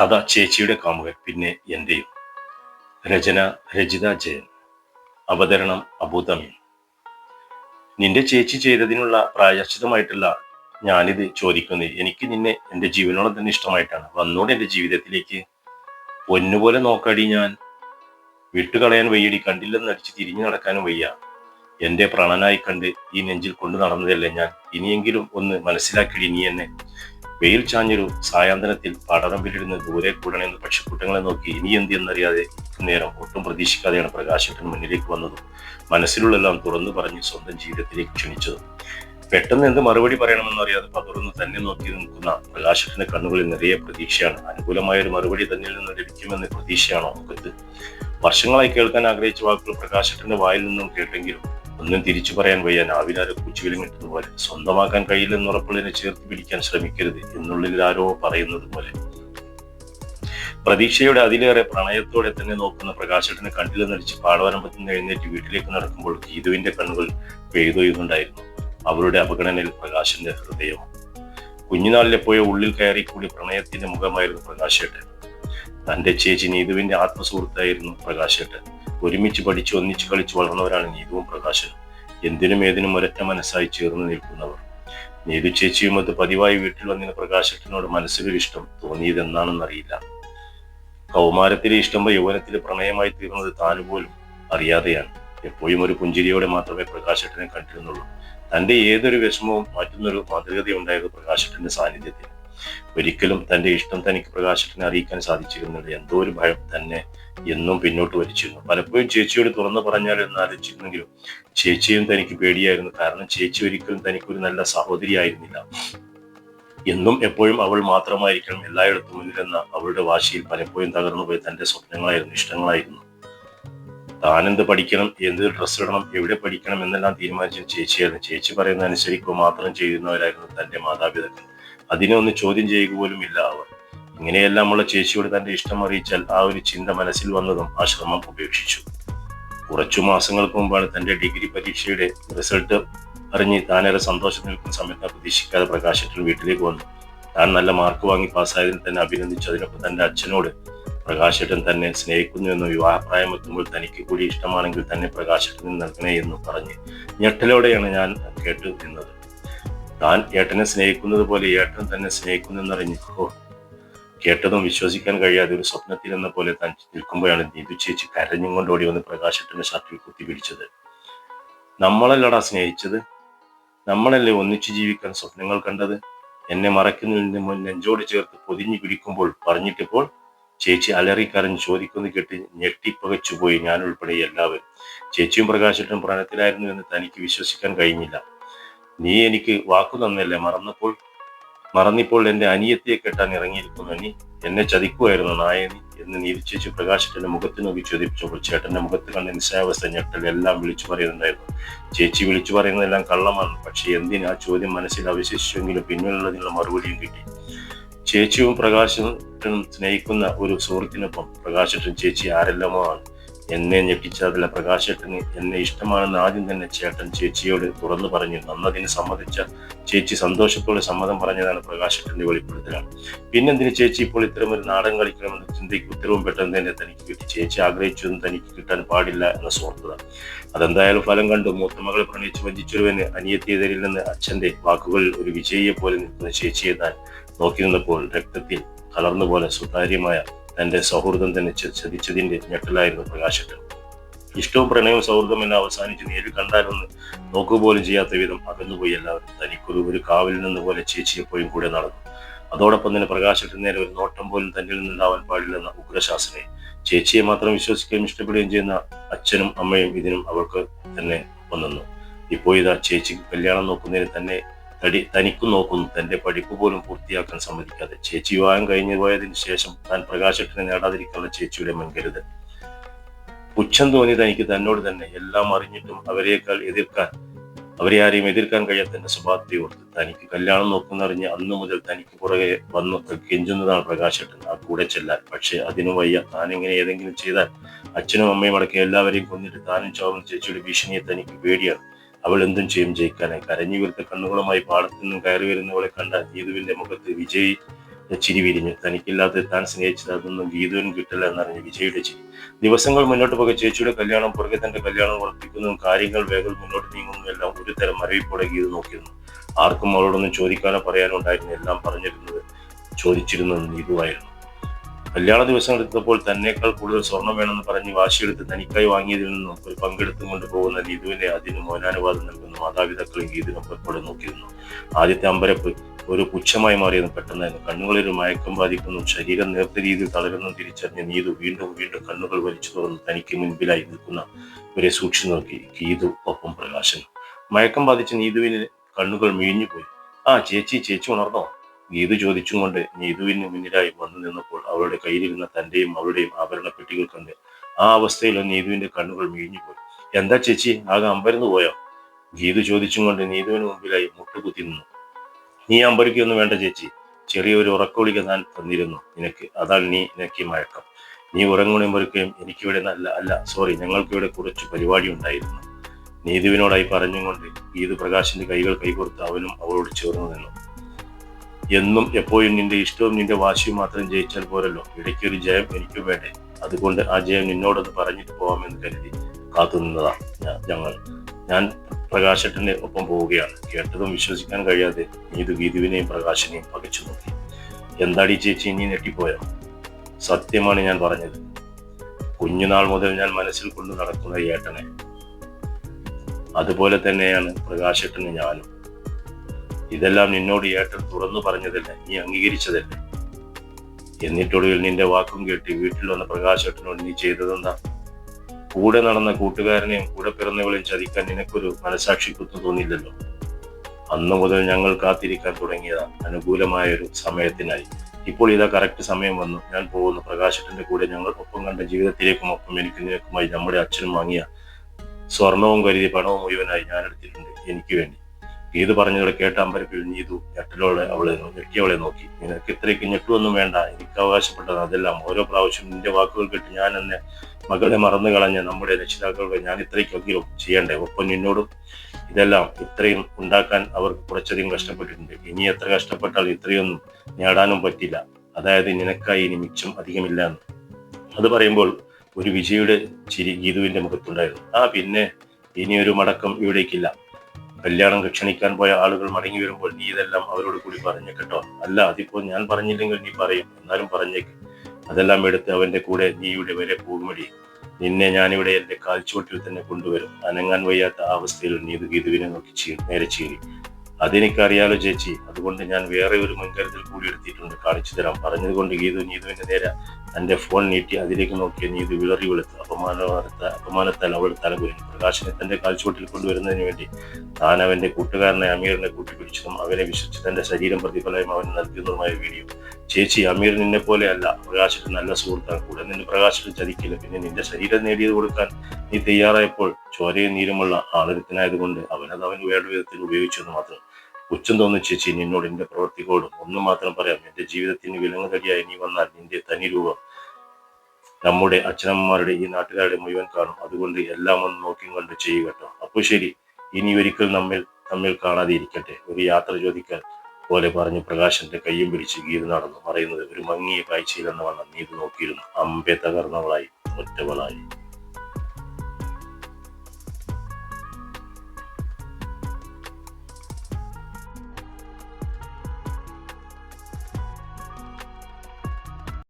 കഥ ചേച്ചിയുടെ കാമുകൻ പിന്നെ എന്റെയും. രചന രചിത ജയൻ. അവതരണം അബൂതമീൻ നിന്റെ ചേച്ചി ചെയ്തതിനുള്ള പ്രായശ്ചിതമായിട്ടുള്ള ഞാനിത് ചോദിക്കുന്നത് എനിക്ക് നിന്നെ എന്റെ ജീവനോളം തന്നെ ഇഷ്ടമായിട്ടാണ്. വന്നോട് എന്റെ ജീവിതത്തിലേക്ക് പൊന്നുപോലെ നോക്കാടി ഞാൻ. വിട്ടുകളയാൻ വയ്യടി കണ്ടില്ലെന്ന് അടിച്ച് തിരിഞ്ഞു നടക്കാനും വയ്യ. എന്റെ പ്രാണനായി കണ്ട് ഈ നെഞ്ചിൽ കൊണ്ടു നടന്നതല്ലേ ഞാൻ. ഇനിയെങ്കിലും ഒന്ന് മനസ്സിലാക്കിയിടി നീ എന്നെ. വെയിൽ ചാഞ്ഞൊരു സായാന്തനത്തിൽ പിരിടുന്ന ദൂരെ കൂടണമെന്ന് പക്ഷിക്കൂട്ടങ്ങളെ നോക്കി ഇനി എന്ത് എന്നറിയാതെ നേരം ഒട്ടും പ്രതീക്ഷിക്കാതെയാണ് പ്രകാശട്ടൻ മുന്നിലേക്ക് വന്നതും മനസ്സിലുള്ളെല്ലാം തുറന്നു പറഞ്ഞ് സ്വന്തം ജീവിതത്തിലേക്ക് ക്ഷണിച്ചതും. പെട്ടെന്ന് എന്ത് മറുപടി പറയണമെന്ന് അറിയാതെ പകർന്ന് തന്നെ നോക്കി നിൽക്കുന്ന പ്രകാശത്തിന്റെ കണ്ണുകളിൽ നിറയെ പ്രതീക്ഷയാണ്. അനുകൂലമായ ഒരു മറുപടി തന്നിൽ നിന്ന് ലഭിക്കുമെന്ന് പ്രതീക്ഷയാണോ മുഖത്ത് വർഷങ്ങളായി കേൾക്കാൻ ആഗ്രഹിച്ച വാക്കുകൾ പ്രകാശത്തിന്റെ വായിൽ നിന്നും കേട്ടെങ്കിലും ഒന്നും തിരിച്ചു പറയാൻ വയ്യ. നാവിലാരെ കുച്ചുവിലും സ്വന്തമാക്കാൻ കഴിയില്ലെന്ന് ഉറപ്പുള്ളതിനെ ചേർത്ത് പിടിക്കാൻ ശ്രമിക്കരുത് എന്നുള്ളിൽ ആരോ പറയുന്നത് പോലെ. പ്രതീക്ഷയുടെ അതിലേറെ പ്രണയത്തോടെ തന്നെ നോക്കുന്ന പ്രകാശത്തിന് കണ്ടിൽ നടിച്ച് പാടവരമ്പത്തിൽ നിന്ന് എഴുന്നേറ്റ് വീട്ടിലേക്ക് നടക്കുമ്പോൾ ഗീതുവിന്റെ കണ്ണുകൾ പെയ്തൊയ്യുന്നുണ്ടായിരുന്നു അവരുടെ അപഗണനയിൽ പ്രകാശന്റെ ഹൃദയം. കുഞ്ഞുനാളിലെപ്പോയോ ഉള്ളിൽ കയറി കൂടി പ്രണയത്തിന്റെ മുഖമായിരുന്നു പ്രകാശേട്ടൻ. തന്റെ ചേച്ചി നീതുവിന്റെ ആത്മസുഹൃത്തായിരുന്നു പ്രകാശേട്ടൻ. ഒരുമിച്ച് പഠിച്ച് ഒന്നിച്ച് കളിച്ച് വളർന്നവരാണ് നീതുവും പ്രകാശനും എന്തിനും ഏതിനും ഒരൊറ്റ മനസ്സായി ചേർന്ന് നിൽക്കുന്നവർ. നീതു ചേച്ചിയും അത് പതിവായി വീട്ടിൽ വന്നിരുന്ന പ്രകാശത്തിനോട് മനസ്സിലൊരു ഇഷ്ടം തോന്നിയത് എന്നാണെന്നറിയില്ല കൗമാരത്തിലെ ഇഷ്ടം യൗവനത്തിലെ പ്രണയമായി തീർന്നത് താനുപോലും അറിയാതെയാണ്. എപ്പോഴും ഒരു പുഞ്ചിരിയോടെ മാത്രമേ പ്രകാശട്ടനെ കണ്ടിരുന്നുള്ളൂ. തന്റെ ഏതൊരു വിഷമവും മാറ്റുന്നൊരു മാതൃകതയുണ്ടായത് പ്രകാശട്ടന്റെ സാന്നിധ്യത്തിൽ. ഒരിക്കലും തന്റെ ഇഷ്ടം തനിക്ക് പ്രകാശത്തിനെ അറിയിക്കാൻ സാധിച്ചിരുന്നില്ല. എന്തോ ഒരു ഭയം തന്നെ എന്നും പിന്നോട്ട് വലിച്ചിരുന്നു പലപ്പോഴും ചേച്ചിയോട് തുറന്നു പറഞ്ഞാൽ എന്ന് ആലോചിച്ചിരുന്നെങ്കിലും ചേച്ചിയും തനിക്ക് പേടിയായിരുന്നു. കാരണം ചേച്ചി ഒരിക്കലും തനിക്കൊരു നല്ല സഹോദരി ആയിരുന്നില്ല. എന്നും എപ്പോഴും അവൾ മാത്രമായിരിക്കണം എല്ലായിടത്തും മുന്നിലെന്ന അവളുടെ വാശിയിൽ പലപ്പോഴും തകർന്നുപോയി തന്റെ സ്വപ്നങ്ങളായിരുന്നു ഇഷ്ടങ്ങളായിരുന്നു. താനെന്ത് പഠിക്കണം എന്ത് ഡ്രസ്സ് ഇടണം എവിടെ പഠിക്കണം എന്നെല്ലാം തീരുമാനിച്ച ചേച്ചിയായിരുന്നു. ചേച്ചി പറയുന്ന അനുസരിക്കുക മാത്രം ചെയ്യുന്നവരായിരുന്നു തന്റെ മാതാപിതാക്കൾ. അതിനെ ഒന്ന് ചോദ്യം ചെയ്യുക പോലും ഇല്ല അവർ. ഇങ്ങനെയെല്ലാം ഉള്ള ചേച്ചിയോട് തന്റെ ഇഷ്ടം അറിയിച്ചാൽ ആ ഒരു ചിന്ത മനസ്സിൽ വന്നതും ആ ശ്രമം ഉപേക്ഷിച്ചു. കുറച്ചു മാസങ്ങൾക്ക് മുമ്പാണ് തന്റെ ഡിഗ്രി പരീക്ഷയുടെ റിസൾട്ട് അറിഞ്ഞ് താനേറെ സന്തോഷം നിൽക്കുന്ന സമയത്ത് പ്രതീക്ഷിക്കാതെ പ്രകാശത്തിൽ വീട്ടിലേക്ക് വന്നു. താൻ നല്ല മാർക്ക് വാങ്ങി പാസ്സായതിന് തന്നെ അഭിനന്ദിച്ചു. അതിനൊപ്പം തന്റെ അച്ഛനോട് പ്രകാശേട്ടൻ തന്നെ സ്നേഹിക്കുന്നു എന്നും വിവാഹപ്രായം എത്തുമ്പോൾ തനിക്ക് കൂടി ഇഷ്ടമാണെങ്കിൽ തന്നെ പ്രകാശേട്ടൻ നൽകണേ എന്നും പറഞ്ഞ് ഞെട്ടലോടെയാണ് ഞാൻ കേട്ടു നിന്നത്. താൻ ഏട്ടനെ സ്നേഹിക്കുന്നത് പോലെ ഏട്ടൻ തന്നെ സ്നേഹിക്കുന്നെന്നറിഞ്ഞപ്പോൾ കേട്ടതും വിശ്വസിക്കാൻ കഴിയാതെ ഒരു സ്വപ്നത്തിൽ എന്ന പോലെ താൻ നിൽക്കുമ്പോഴാണ് നീതു ചേച്ചി കരഞ്ഞും കൊണ്ട് ഓടി വന്ന് പ്രകാശത്തിന്റെ ഷർട്ടിൽ കുത്തി പിടിച്ചത്. നമ്മളല്ലടാ സ്നേഹിച്ചത്. നമ്മളല്ലേ ഒന്നിച്ചു ജീവിക്കാൻ സ്വപ്നങ്ങൾ കണ്ടത്? എന്നെ മറക്കുന്നതിന് മുൻ നെഞ്ചോട് ചേർത്ത് പൊതിഞ്ഞു പിടിക്കുമ്പോൾ പറഞ്ഞിട്ടിപ്പോൾ ചേച്ചി അലറിക്കരഞ്ഞ് ചോദിക്കുന്നു കേട്ട് ഞെട്ടിപ്പകച്ചുപോയി ഞാൻ ഉൾപ്പെടെ എല്ലാവരും. ചേച്ചിയും പ്രകാശിട്ടും പ്രണയത്തിലായിരുന്നു എന്ന് തനിക്ക് വിശ്വസിക്കാൻ കഴിഞ്ഞില്ല. നീ എനിക്ക് വാക്കു തന്നല്ലേ? മറന്നപ്പോൾ മറന്നിപ്പോൾ എന്റെ അനിയത്തിയെ കെട്ടാൻ ഇറങ്ങിയിരിക്കുന്നു. നീ എന്നെ ചതിക്കുമായിരുന്നു നായനി എന്ന് നീതിച്ചേച്ച് പ്രകാശത്തിന്റെ മുഖത്ത് നോക്കി ചോദിപ്പിച്ചപ്പോൾ ചേട്ടന്റെ മുഖത്ത് കണ്ട നിസ്സായാവസ്ഥ ഞെട്ടൽ എല്ലാം വിളിച്ചു പറയുന്നുണ്ടായിരുന്നു. ചേച്ചി വിളിച്ചു പറയുന്നതെല്ലാം കള്ളമാണ്. പക്ഷെ എന്തിന്? ആ ചോദ്യം മനസ്സിൽ അവശേഷിച്ചെങ്കിലും പിന്നിലുള്ളതിനുള്ള മറുപടിയും കിട്ടി. ചേച്ചിയും പ്രകാശനും സ്നേഹിക്കുന്ന ഒരു സുഹൃത്തിനൊപ്പം പ്രകാശനും ചേച്ചി ആരെല്ലാമോ ആണ്. എന്നെ ഞെട്ടിച്ചതല്ല പ്രകാശേട്ടന് എന്നെ ഇഷ്ടമാണെന്ന് ആദ്യം തന്നെ ചേട്ടൻ ചേച്ചിയോട് തുറന്നു പറഞ്ഞു. നന്നതിന് സമ്മതിച്ച ചേച്ചി സന്തോഷത്തോടെ സമ്മതം പറഞ്ഞതാണ് പ്രകാശേട്ടന്റെ വെളിപ്പെടുത്തലാണ്. പിന്നെന്തിന് ചേച്ചി ഇപ്പോൾ ഇത്തരം ഒരു നാടൻ കളിക്കണമെന്ന് ചിന്തയ്ക്ക് ഉത്തരവും പെട്ടെന്ന് തന്നെ തനിക്ക് കിട്ടി. ചേച്ചി ആഗ്രഹിച്ചതും തനിക്ക് കിട്ടാൻ പാടില്ല എന്ന സുഹൃത്തത. അതെന്തായാലും ഫലം കണ്ടു. മൂത്തമകളെ പ്രണയിച്ച് വഞ്ചിച്ചൊരുവന് അനിയത്തിയതരിൽ നിന്ന് അച്ഛന്റെ വാക്കുകളിൽ ഒരു വിജയിയെ പോലെ നിൽക്കുന്ന ചേച്ചിയെ താൻ നോക്കി നിന്നപ്പോൾ രക്തത്തിൽ കലർന്നുപോലെ സുതാര്യമായ തന്റെ സൗഹൃദം തന്നെ ചതിച്ചതിന്റെ ഞെട്ടലായിരുന്നു പ്രകാശട്ടൻ ഇഷ്ടവും പ്രണയവും സൗഹൃദം എല്ലാം അവസാനിച്ച് നേരിൽ കണ്ടാലൊന്ന് നോക്കുപോലും ചെയ്യാത്ത വിധം അകന്നുപോയി എല്ലാവരും. തനിക്കൊരു ഒരു കാവിൽ നിന്ന് പോലെ ചേച്ചിയെപ്പോഴും കൂടെ നടന്നു. അതോടൊപ്പം തന്നെ പ്രകാശത്തിന് നേരെ ഒരു നോട്ടം പോലും തന്നിൽ നിന്നുണ്ടാവാൻ പാടില്ലെന്ന ഉഗ്രശാസനെ ചേച്ചിയെ മാത്രം വിശ്വസിക്കുകയും ഇഷ്ടപ്പെടുകയും ചെയ്യുന്ന അച്ഛനും അമ്മയും ഇതിനും അവൾക്ക് തന്നെ വന്നു ഇപ്പോൾ ഇതാ ചേച്ചിക്ക് കല്യാണം നോക്കുന്നതിന് തന്നെ തടി തനിക്കും നോക്കുന്നു. തന്റെ പഠിപ്പ് പോലും പൂർത്തിയാക്കാൻ സമ്മതിക്കാതെ. ചേച്ചി വിവാഹം കഴിഞ്ഞു പോയതിനു ശേഷം താൻ പ്രകാശത്തിനെ നേടാതിരിക്കാനുള്ള ചേച്ചിയുടെ മുൻകരുതൽ. പുച്ഛം തോന്നി തനിക്ക് തന്നോട് തന്നെ എല്ലാം അറിഞ്ഞിട്ടും അവരെക്കാൾ എതിർക്കാൻ അവരെ ആരെയും എതിർക്കാൻ കഴിയാത്ത തന്റെ സ്വഭാവത്തെ ഓർത്ത് തനിക്ക് കല്യാണം നോക്കുന്നറിഞ്ഞ് അന്നു മുതൽ തനിക്ക് പുറകെ വന്നു കെഞ്ചുന്നതാണ് പ്രകാശേട്ടൻ. ആ കൂടെ ചെല്ലാൻ. പക്ഷേ അതിനു വയ്യ. താനിങ്ങനെ ഏതെങ്കിലും ചെയ്താൽ അച്ഛനും അമ്മയും അടക്കം എല്ലാവരെയും കൊന്നിട്ട് താനും ചാവും ചേച്ചിയുടെ ഭീഷണിയെ തനിക്ക് പേടിയാണ്. അവൾ എന്തും ചെയ്യും ജയിക്കാനായി. കരഞ്ഞു വീർത്ത കണ്ണുകളുമായി പാടത്തു നിന്നും കയറി വരുന്നവളെ കണ്ട ഗീതുവിന്റെ മുഖത്ത് വിജയ് ചിരി വിരിഞ്ഞു. തനിക്കില്ലാത്ത താൻ സ്നേഹിച്ചത് അതൊന്നും ഗീതുവിനും കിട്ടില്ല എന്നറിഞ്ഞു വിജയുടെ ചിരി. ദിവസങ്ങൾ മുന്നോട്ട് പോകെ ചേച്ചിയുടെ കല്യാണം പുറകെ തന്റെ കല്യാണം ഉറപ്പിക്കുന്നതും കാര്യങ്ങൾ വേഗം മുന്നോട്ട് നീങ്ങുന്നതും എല്ലാം ഒരു തരം മരവിപ്പോടെ ഗീതു നോക്കിയിരുന്നു. ആർക്കും അവളോടൊന്നും ചോദിക്കാനോ പറയാനോ ഉണ്ടായിരുന്നു എല്ലാം പറഞ്ഞിരുന്നത് ചോദിച്ചിരുന്നത് നീതുവായിരുന്നു. കല്യാണ ദിവസങ്ങൾ എടുത്തപ്പോൾ തന്നേക്കാൾ കൂടുതൽ സ്വർണം വേണമെന്ന് പറഞ്ഞ് വാശിയെടുത്ത് തനിക്കായി വാങ്ങിയതിൽ നിന്നും ഒരു പങ്കെടുത്തും കൊണ്ട് പോകുന്ന ഗീതുവിനെ അതിന് മൗനാനുവാദം നൽകുന്ന മാതാപിതാക്കളും ഗീതിനൊപ്പം എപ്പോഴും നോക്കിയിരുന്നു. ആദ്യത്തെ അമ്പരപ്പ് ഒരു പുച്ഛമായി മാറിയെന്ന് പെട്ടെന്നായിരുന്നു കണ്ണുകളിൽ ഒരു മയക്കം ബാധിക്കുന്നു. ശരീരം നേർത്ത രീതിയിൽ തളരുന്നു തിരിച്ചറിഞ്ഞ് നീതു വീണ്ടും വീണ്ടും കണ്ണുകൾ വലിച്ചു തുറന്ന് തനിക്ക് മുൻപിലായി നിൽക്കുന്ന ഇവരെ സൂക്ഷിച്ചു നോക്കി. ഗീതു ഒപ്പം പ്രകാശൻ. മയക്കം ബാധിച്ച നീതുവിന് കണ്ണുകൾ മിഴിഞ്ഞുപോയി ആ ചേച്ചി ചേച്ചി ഉണർന്നോ? ഗീതു ചോദിച്ചും കൊണ്ട് നീതുവിന് മുന്നിലായി വന്നു നിന്നപ്പോൾ അവളുടെ കയ്യിലിരുന്ന തന്റെയും അവളുടെയും ആഭരണപ്പെട്ടികൾ കണ്ട് ആ അവസ്ഥയിൽ നീതുവിന്റെ കണ്ണുകൾ മിഴിഞ്ഞുപോയി എന്താ ചേച്ചി? ആകെ അമ്പരന്ന് പോയോ? ഗീതു ചോദിച്ചും കൊണ്ട് നീതുവിന് മുമ്പിലായി മുട്ടുകുത്തി നിന്നു. നീ അമ്പരിക്കൊന്നും വേണ്ട ചേച്ചി. ചെറിയൊരു ഉറക്കൊളിക ഞാൻ തന്നിരുന്നു. നിനക്ക് അതാണ് നീ നിനക്ക് മയക്കം. നീ ഉറങ്ങുകയും പൊറുക്കുകയും എനിക്കിവിടെ നല്ല അല്ല സോറി ഞങ്ങൾക്കിവിടെ കുറച്ച് പരിപാടി ഉണ്ടായിരുന്നു. നീതുവിനോടായി പറഞ്ഞുകൊണ്ട് ഗീതു പ്രകാശിന്റെ കൈകൾ കൈകൊടുത്ത് അവനും അവളോട് ചേർന്ന് നിന്നു. എന്നും എപ്പോഴും നിന്റെ ഇഷ്ടവും നിന്റെ വാശിയും മാത്രം ജയിച്ചാൽ പോരല്ലോ. ഇടയ്ക്കൊരു ജയം എനിക്ക് വേണ്ടേ. അതുകൊണ്ട് ആ ജയം നിന്നോടൊന്ന് പറഞ്ഞിട്ട് പോകാമെന്ന് കരുതി കാത്തുനിന്നതാണ് ഞങ്ങൾ. ഞാൻ പ്രകാശട്ടിന്റെ ഒപ്പം പോവുകയാണ്. കേട്ടതും വിശ്വസിക്കാൻ കഴിയാതെ നീതു ഗീതുവിനെയും പ്രകാശിനെയും പകച്ചു നോക്കി. എന്താടി ചേച്ചി നീ ഞെട്ടിപ്പോയോ? സത്യമാണ് ഞാൻ പറഞ്ഞത്. കുഞ്ഞുനാൾ മുതൽ ഞാൻ മനസ്സിൽ കൊണ്ടു നടക്കുന്ന ഏട്ടനെ. അതുപോലെ തന്നെയാണ് പ്രകാശട്ടന് ഞാനും. ഇതെല്ലാം നിന്നോട് ഏട്ടൻ തുറന്നു പറഞ്ഞതല്ലേ? നീ അംഗീകരിച്ചതല്ല? എന്നിട്ടൊടുവിൽ നിന്റെ വാക്കും കേട്ട് വീട്ടിൽ വന്ന പ്രകാശേട്ടനോട് നീ ചെയ്തതെന്താ? കൂടെ നടന്ന കൂട്ടുകാരനെയും കൂടെ പിറന്നവളെയും ചതിക്കാൻ നിനക്കൊരു മനസാക്ഷി കുത്തു തോന്നില്ലല്ലോ അന്നു മുതൽ ഞങ്ങൾ കാത്തിരിക്കാൻ തുടങ്ങിയത് അനുകൂലമായ ഒരു സമയത്തിനായി. ഇപ്പോൾ ഇതാ കറക്റ്റ് സമയം വന്നു. ഞാൻ പോകുന്നു. പ്രകാശത്തിന്റെ കൂടെ ഞങ്ങൾ ഒപ്പം കണ്ട ജീവിതത്തിലേക്കും ഒപ്പം എനിക്ക് നിനക്കുമായി നമ്മുടെ അച്ഛനും വാങ്ങിയ സ്വർണവും കരുതി പണവും മുഴുവനായി ഞാൻ എടുത്തിട്ടുണ്ട്. എനിക്ക് വേണ്ടി. ഗീത് പറഞ്ഞത് കേട്ട അമ്പരപ്പിൽ നീതു ഞെട്ടലോടെ അവളെ ഞെട്ടിയവളെ നോക്കി. നിനക്ക് ഇത്രയ്ക്ക് ഞെട്ടുവൊന്നും വേണ്ട എനിക്ക് അവകാശപ്പെട്ടത് അതെല്ലാം. ഓരോ പ്രാവശ്യം നിന്റെ വാക്കുകൾ കേട്ട് ഞാൻ എന്നെ മകളെ മറന്നു കളഞ്ഞ നമ്മുടെ രക്ഷിതാക്കളുടെ ഞാൻ ഇത്രയ്ക്കെങ്കിലും ചെയ്യണ്ടേ? ഒപ്പം നിന്നോടും ഇതെല്ലാം ഇത്രയും ഉണ്ടാക്കാൻ അവർക്ക് കുറച്ചധികം കഷ്ടപ്പെട്ടിട്ടുണ്ട്. ഇനി എത്ര കഷ്ടപ്പെട്ടാൽ ഇത്രയൊന്നും നേടാനും പറ്റില്ല. അതായത് നിനക്കായി ഇനി മിച്ചം അധികമില്ല എന്ന്. അത് പറയുമ്പോൾ ഒരു വിജയുടെ ചിരി ഗീതുവിന്റെ മുഖത്തുണ്ടായിരുന്നു. ആ പിന്നെ ഇനിയൊരു മടക്കം ഇവിടേക്കില്ല. കല്യാണം ക്ഷണിക്കാൻ പോയ ആളുകൾ മടങ്ങി വരുമ്പോൾ നീ ഇതെല്ലാം അവരോട് കൂടി പറഞ്ഞു കേട്ടോ. അല്ല അതിപ്പോ ഞാൻ പറഞ്ഞില്ലെങ്കിൽ നീ പറയും. എന്നാലും പറഞ്ഞേക്ക്. അതെല്ലാം എടുത്ത് അവന്റെ കൂടെ നീ ഇവിടെ വരെ പോകുമടി. നിന്നെ ഞാനിവിടെ എന്റെ കാൽച്ചുവട്ടിൽ തന്നെ കൊണ്ടുവരും. അനങ്ങാൻ വയ്യാത്ത അവസ്ഥയിൽ നീ ഗീതുവിനെ നോക്കി നേരെ ചീറി അതെനിക്കറിയാലോ ചേച്ചി. അതുകൊണ്ട് ഞാൻ വേറെ ഒരു മുൻകരുതൽ കൂടി എടുത്തിട്ടുണ്ട്. കാണിച്ചു തരാം. പറഞ്ഞതുകൊണ്ട് ഗീതു നീതുവിന്റെ നേരെ തന്റെ ഫോൺ നീട്ടി അതിലേക്ക് നോക്കിയ നീതു വിളറി വെളുത്തു. അപമാനത്ത അപമാനത്താൽ അവൾ തലകുലിഞ്ഞു പ്രകാശനെ തന്റെ കാൽച്ചുവട്ടിൽ കൊണ്ടുവരുന്നതിന് വേണ്ടി താൻ അവന്റെ കൂട്ടുകാരനെ അമീറിനെ കൂട്ടിപ്പിടിച്ചതും അവനെ വിശ്വസിച്ച് തന്റെ ശരീരം പ്രതിഫലം അവന് നൽകുന്നതുമായ വീഡിയോ. ചേച്ചി അമീർ നിന്നെ പോലെയല്ല പ്രകാശിന് നല്ല സുഹൃത്താണ്. കൂടെ നിന്ന് പ്രകാശിന് ചതിക്കില്ല. പിന്നെ നിന്റെ ശരീരം നേടിയത് കൊടുക്കാൻ നീ തയ്യാറായപ്പോൾ ചോരയും നീരുമുള്ള ആളൊരുത്തനായതുകൊണ്ട് അവനത് അവൻ വേണ്ട വിധത്തിൽ ഉപയോഗിച്ചു എന്ന് മാത്രം പുച്ഛം തോന്നി ചേച്ചി നിന്നോട് എന്റെ പ്രവൃത്തികളോടും ഒന്നും മാത്രം പറയാം. എന്റെ ജീവിതത്തിന് വിലങ്ങുതടിയായി നീ വന്നാൽ നിന്റെ തനി രൂപം നമ്മുടെ അച്ഛനമ്മമാരുടെ ഈ നാട്ടുകാരുടെ മുഴുവൻ കാണും. അതുകൊണ്ട് എല്ലാം ഒന്ന് നോക്കിയും കണ്ട് ചെയ്യുക കേട്ടോ. അപ്പോൾ ശരി ഇനി ഒരിക്കൽ നമ്മിൽ തമ്മിൽ കാണാതെ ഇരിക്കട്ടെ ഒരു യാത്ര ചോദിക്കാൻ പോലെ പറഞ്ഞ് പ്രകാശന്റെ കയ്യും പിടിച്ച് ഗീത നടന്നു. പറയുന്നത് ഒരു മങ്ങിയ കാഴ്ചയിലെന്ന വണ്ണം നീത് നോക്കിയിരുന്നു. അമ്പെ തകർന്നവളായി ഒറ്റവളായി.